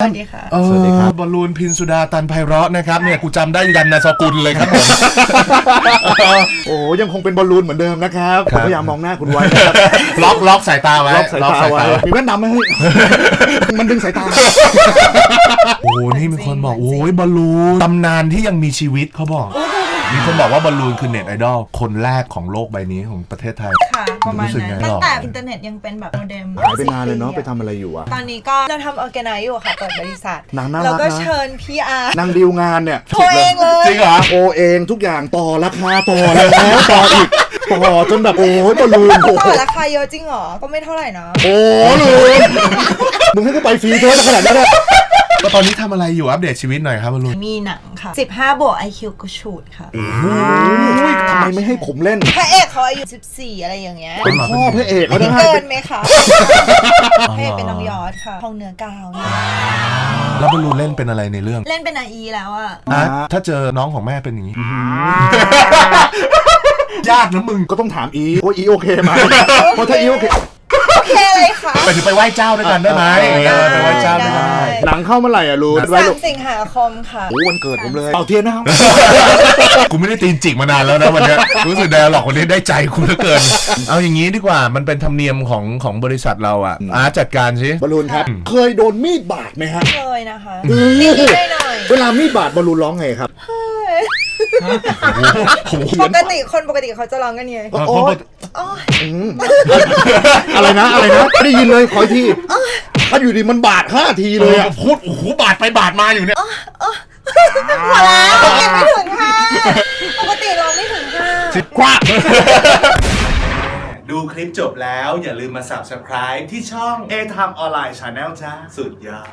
สวัสดีค่ะ เออสวัสดีครับบอลลูนพินสุดาตันไพเราะนะครับเนี่ยกูจำได้ยันนามสกุลเลยครับผม โอ้ยังคงเป็นบอลลูนเหมือนเดิมนะครับคผรับมพยายามมองหน้าคุณไว้นะครับล็อกล็อกสายตาไว้ล็อกสายตาไว้มีแว่นดำไหมเฮ้ย มันดึงสายตา โอ้โหนี่มีคนบอกโอ้ยบอลลูนตำนานที่ยังมีชีวิตเขาบอก มีคนบอกว่าบอลลูนคือเน็ตไอดอลคนแรกของโลกใบนี้ของประเทศไทย ค่ะ ประมาณรู้สึกนั้นไงตั้หรงอแต่อินเทอร์เน็ตยังเป็นแบบโมเด็มหายไปนานเลยเนาะไปทำอะไรอยู่อะ ตอนนี้ก็เราทำออแกไนซ์อยู่ค่ะเปิดบริษัท นางน่ารักนะ แล้วก็เชิญพีอาร์นางดีลงานเนี่ยโทรเองเลยจริงเหรอ โอเองทุกอย่างต่อราคาต่อแล้วต่ออีกต่อจนแบบโอ้ยบอลลูนโอ้โหต่อราคาเยอะจริงเหรอ ก็ไม่เท่าไหร่นะโอ้ลูนมึงให้กูไปฟรีเถอะขนาดนั้นอะ ก็ตอนนี้ทำอะไรอยู่อัปเดตชีวิตหน่อยครับบอลลูนมีหนังค่ะ 15 บวก IQ ก็ชูดค่ะโอ้ยทำไมไม่ให้ผมเล่น พระเอกเขาอายุ 14 อะไรอย่างเงี้ยเป็นพ่อพระเอกแล้วนะฮะเกินไหมคะพระเอกเป็นน้องยอดค่ะทองเนื้อกาวเนี่ยแล้วบอลลูนเล่นเป็นอะไรในเรื่องเล่นเป็นอาอีแล้วอะอะถ้าเจอน้องของแม่เป็นอย่างนี้ ยากนะมึงก็ต้องถามอีว่าอีโอเคไหมเพราะถ้าอีโอเคโอเคเลยค่ะไปถึงไปไหว้เจ้าด้วยกันได้ไหมได้เออไปไหว้เจ้าด้วยกันได้ได้หนั งเข้าเมื่อไหร่อะลูนไว้สาลูมกสิงหาคมค่ะ โอ้วันเกิดผมเลยเป่าเทียนนะครับ กูไม่ได้ตีนจิกมานานแล้วนะวันเนี้ยรู้สึกแดหรอกวันนี้ได้ใจคุณเหลือเกิน เอาอย่างนี้ดีกว่ามันเป็นธรรมเนียมของของบริษัทเราอะอาจัดการสิบอลลูนครับ เคยโดนมีดบาดไหมฮะเคยนะคะเออนิดๆหน่อยเวลามีดบาดบอลลูนร้องไงครับโอ้โหๆปกติคนปกติเขาจะร้องกันไงโอ๊ยโอ้ยโอ้ยอะไรนะอะไรนะไม่ได้ยินเลยขออีกที ถ้าอยู่ดีมันบาดห้าทีเลยอะพูดโอ้โหบาดไปบาดมาอยู่เนี่ยพอแล้วยังไม่ถึงค่ะ ปกติร้องไม่ถึงค่ะคว้าดูคลิปจบแล้วอย่าลืมมา subscribe ที่ช่อง A Time Online Channel จ้า สุดยอด